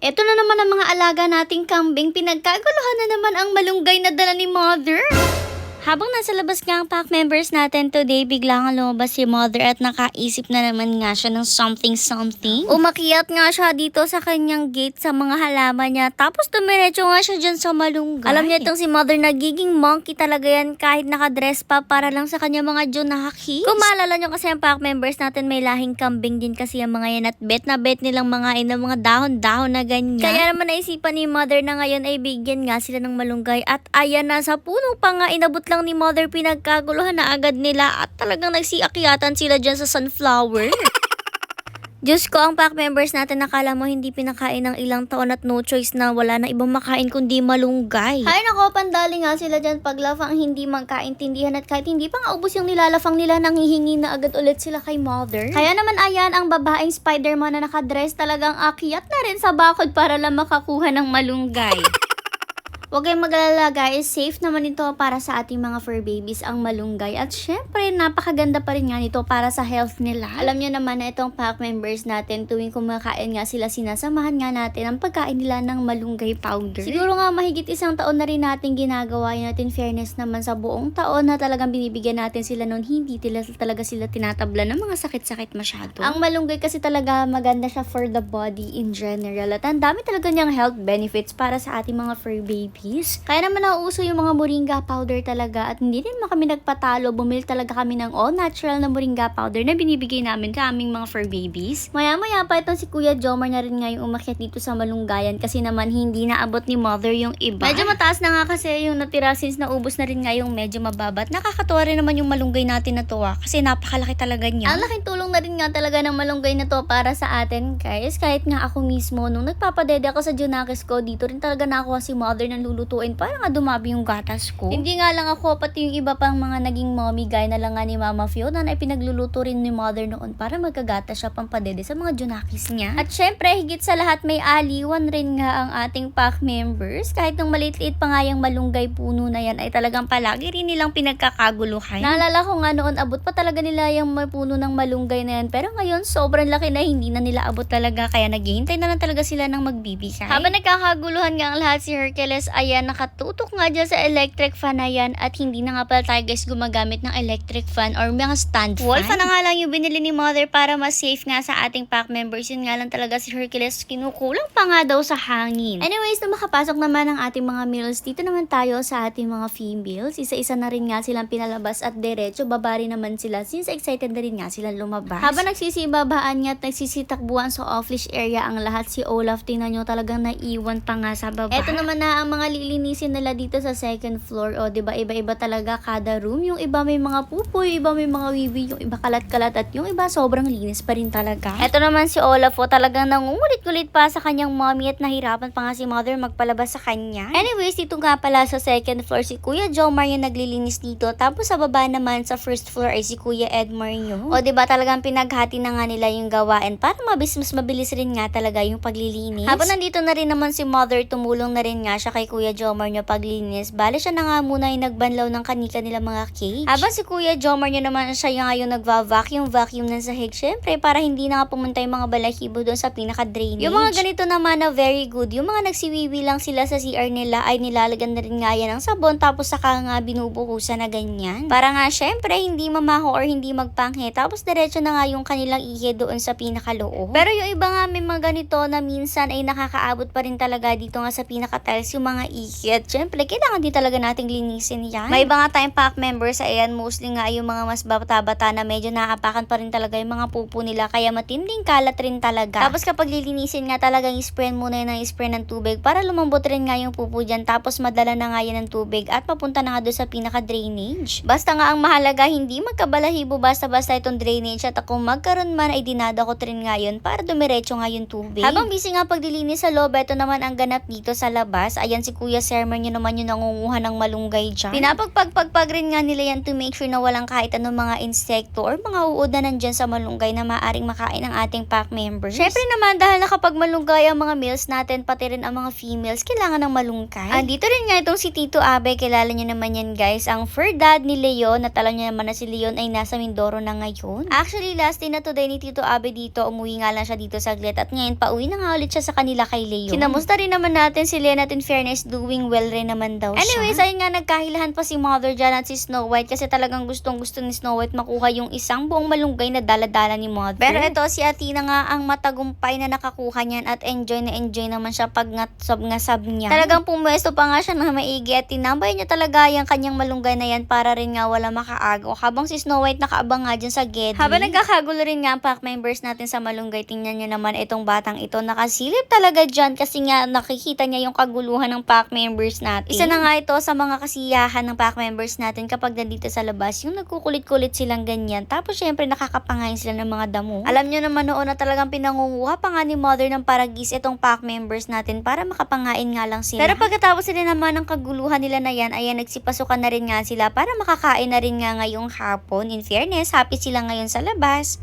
Eto na naman ang mga alaga nating kambing. Pinagkaguluhan na naman ang malunggay na dala ni Mother. Habang nasa labas nga ang pack members natin today, bigla nga lumabas si Mother at nakaisip na naman nga siya ng something-something. Umakyat nga siya dito sa kanyang gate sa mga halaman niya. Tapos dumiretso nga siya dyan sa malunggay. Alam niya itong si Mother, nagiging monkey talaga yan kahit nakadress pa para lang sa kanya mga junakis. Kung maalala nyo kasi ang pack members natin, may lahing kambing din kasi ang mga yan at bet na bet nilang mga ina mga dahon-dahon na ganyan. Kaya naman naisipan ni Mother na ngayon ay bigyan nga sila ng malunggay at ayan na sa puno pa nga inabot lang ni Mother pinagkaguluhan na agad nila at talagang nagsiakyatan sila dyan sa sunflower. Diyos ko, ang pack members natin nakala mo hindi pinakain ng ilang taon at no choice na wala na ibang makain kundi malunggay. Hay nako, pandali nga sila dyan paglafang hindi magkaintindihan at kahit hindi pa nga ubos yung nilalafang nila nang hihingi na agad ulit sila kay mother. Kaya naman ayan, ang babaeng Spider-Man na nakadress talagang akyat na rin sa bakod para lang makakuha ng malunggay. Huwag kayong mag-alala guys, safe naman ito para sa ating mga fur babies ang malunggay. At syempre, napakaganda pa rin nga nito para sa health nila. Alam nyo naman na itong pack members natin, tuwing kumakain nga sila, sinasamahan nga natin ang pagkain nila ng malunggay powder. Siguro nga mahigit isang taon na rin natin ginagawa yun natin fairness naman sa buong taon na talagang binibigyan natin sila noon, hindi tila, talaga sila tinatabla ng mga sakit-sakit masyado. Ang malunggay kasi talaga maganda siya for the body in general. At ang dami talaga niyang health benefits para sa ating mga fur babies. Kaya naman nauuso yung mga moringa powder talaga at hindi din kami nagpatalo. Bumili talaga kami ng all natural na moringa powder na binibigay namin sa aming mga fur babies. Maya-maya pa itong si Kuya Jomar na rin nga yung umakyat dito sa malunggayan kasi naman hindi naabot ni mother yung iba. Medyo mataas na nga kasi yung natira since naubos na rin nga yung medyo mababat. Nakakatuwa rin naman yung malunggay natin na ah, kasi napakalaki talaga niya. Ang laking tulong na rin nga talaga ng malunggay na to para sa atin guys. Kahit nga ako mismo nung nagpapadede ako sa Junakis ko dito rin talaga nakuha si mother ng lulutuin para nga dumabi yung gatas ko. Hindi nga lang ako pati yung iba pang mga naging mommy guy na lang nga ni Mama Fiona na ipinagluluto rin ni mother noon para magkagatas siya pampadede sa mga Junakis niya. At syempre higit sa lahat may aliwan rin nga ang ating pack members. Kahit nung maliit-liit pa nga yung malunggay puno na yan ay talagang palagi rin nilang pinagkakaguluhan. Naalala ko nga noon abot pa talaga nila yung puno ng malunggay na yan pero ngayon sobrang laki na hindi na nila abot talaga kaya naghihintay na lang talaga sila ng magbibigay. Habang nagkakaguluhan nga ang lahat si Hercules ayan nakatutok nga dyan sa electric fan na yan at hindi na nga pala tayo guys gumagamit ng electric fan or mga stand fan. Wall fan na nga lang yung binili ni mother para mas safe nga sa ating pack members. Yun nga lang talaga si Hercules kinukulang pa nga daw sa hangin. Anyways, na makapasok naman ang ating mga meals, dito naman tayo sa ating mga females. Isa-isa na rin nga silang pinalabas at diretso babari naman sila since excited na rin nga silang lumabas. Habang nagsisibabaan nga at nagsisitakbuhan sa office area ang lahat si Olaf, tingnan nyo talagang naiwan pa nga sa baba. Eto naman na ang mga lilinisin nila dito sa second floor. O, di ba iba-iba talaga kada room. Yung iba may mga pupoy, yung iba may mga wiwi, yung iba kalat-kalat at yung iba sobrang linis pa rin talaga. Eto naman si Olaf o talagang nangungulit-kulit pa sa kanyang mommy at nahirapan pa nga si mother magpalabas sa kanya. Anyways, dito nga pala sa second floor si Kuya Jomar yung naglilinis dito. Tapos sa baba naman sa first floor ay si Kuya Edmar yung. O di ba talagang pinaghati na nga nila yung gawain para mabis mas mabilis rin nga talaga yung paglilinis. Habang nandito na rin naman si mother, tumulong na rin nga siya kay Kuya Jomar nyo paglinis. Bale siya na nga muna yung nagbanlaw ng kanika nila mga cage. Habang si Kuya Jomar nyo naman siya yung nga yung nagva-vacuum vacuum ng sahig. Syempre, para hindi na nga pumunta yung mga balahibo doon sa pinaka-drainage. Yung mga ganito naman na very good, yung mga nagsiwiwi lang sila sa CR nila ay nilalagyan na rin nga yan ng sabon tapos saka nga binubuhusan na ganyan. Para nga syempre hindi mamaho or hindi magpanghe tapos diretso na nga yung kanilang ihe doon sa pinakaloob. Pero yung iba nga may mga ganito na minsan ay nakakaabot pa rin talaga dito nga sa pinaka-tiles yung mga ihe. At syempre kailangan din talaga nating linisin yan. May nga tayong pack members ayan mostly nga yung mga mas bata-bata na medyo naapakan pa rin talaga yung mga pupo nila kaya matinding kalat rin talaga. Tapos kapag lilinisin nga talagang spray muna yun ng spray ng tubig para lumambot rin nga yung pupo dyan tapos madala na nga yan ng tubig at papunta na nga doon sa pinaka-drainage. Basta nga ang mahalaga hindi magkabalahibo basta-basta itong drainage at kung magkaroon man ay dinadakot rin nga yun para dumiretso nga yung tubig. Habang busy nga pagdilinis sa loob, ito naman ang ganap dito sa labas. Ayan si si Kuya Sermon yun naman yung nangunguha ng malunggay dyan. Pinapagpagpagpag rin nga nila yan to make sure na walang kahit anong mga insekto or mga uod na nandyan sa malunggay na maaring makain ng ating pack members. Syempre naman dahil nakapag malunggay ang mga meals natin, pati rin ang mga females, kailangan ng malunggay. Andito rin nga itong si Tito Abe, kilala niyo naman yan guys, ang fur dad ni Leon, natala niya naman na si Leon ay nasa Mindoro na ngayon. Actually, last day na today ni Tito Abe dito, umuwi nga lang siya dito saglit at ngayon pauwi na nga ulit siya sa kanila kay Leon. Kinamusta rin naman natin si Leon at in fairness, doing well rin naman daw siya. Anyways, ayun nga nagkahilahan pa si Mother dyan at si Snow White kasi talagang gustong gusto ni Snow White makuha yung isang buong malunggay na daladala ni Mother. Pero ito si Athena nga ang matagumpay na nakakuha niyan at enjoy na enjoy naman siya pag ngasab ngasab niya. Talagang pumwesto pa nga siya na maigi at tinambay niya talaga yung kanyang malunggay na yan para rin nga wala makaagaw habang si Snow White nakaabang nga dyan sa Geddy. Habang nagkakagulo rin nga ang pack members natin sa malunggay, tingnan niyo naman itong batang ito nakasilip talaga dyan kasi nga nakikita niya yung kaguluhan ng pack members natin. Isa na nga ito sa mga kasiyahan ng pack members natin kapag nandito sa labas, yung nagkukulit-kulit silang ganyan. Tapos syempre nakakapangain sila ng mga damo. Alam niyo naman noon na talagang pinangunguha pa nga ni mother ng paragis itong pack members natin para makapangain nga lang sila. Pero pagkatapos sila naman ng kaguluhan nila na yan, ayan nagsipasukan na rin nga sila para makakain na rin nga ngayong hapon. In fairness, happy sila ngayon sa labas.